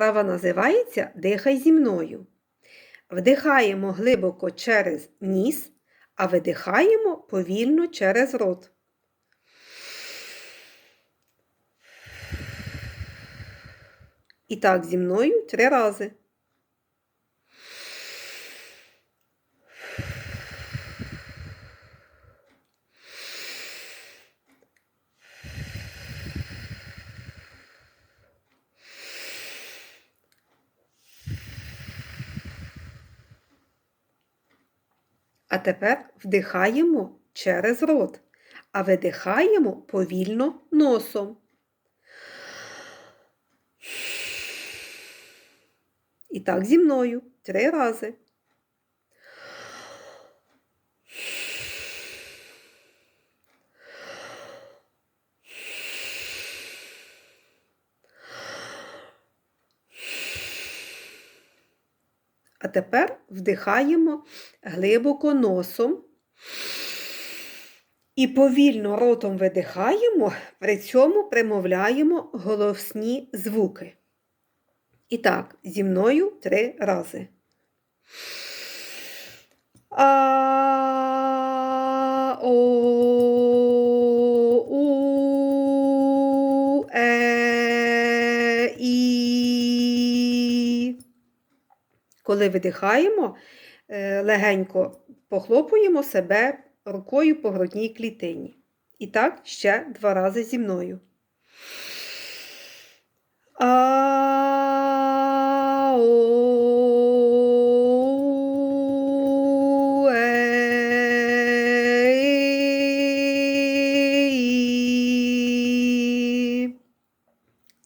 Вправа називається Дихай зі мною. Вдихаємо глибоко через ніс, а видихаємо повільно через рот. І так зі мною три рази. А тепер вдихаємо через рот, а видихаємо повільно носом. І так зі мною три рази. А тепер вдихаємо глибоко носом і повільно ротом видихаємо, при цьому примовляємо голосні звуки. І так, зі мною три рази. А, о, Коли видихаємо, е, легенько похлопуємо себе рукою по грудній клітині. І так ще два рази зі мною.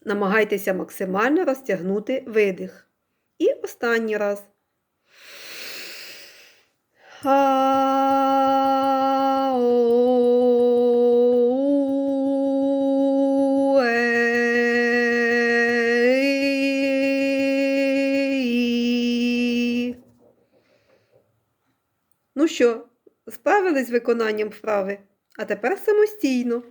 Намагайтеся максимально розтягнути видих. І останній раз. Ну що, справились з виконанням вправи? А тепер самостійно.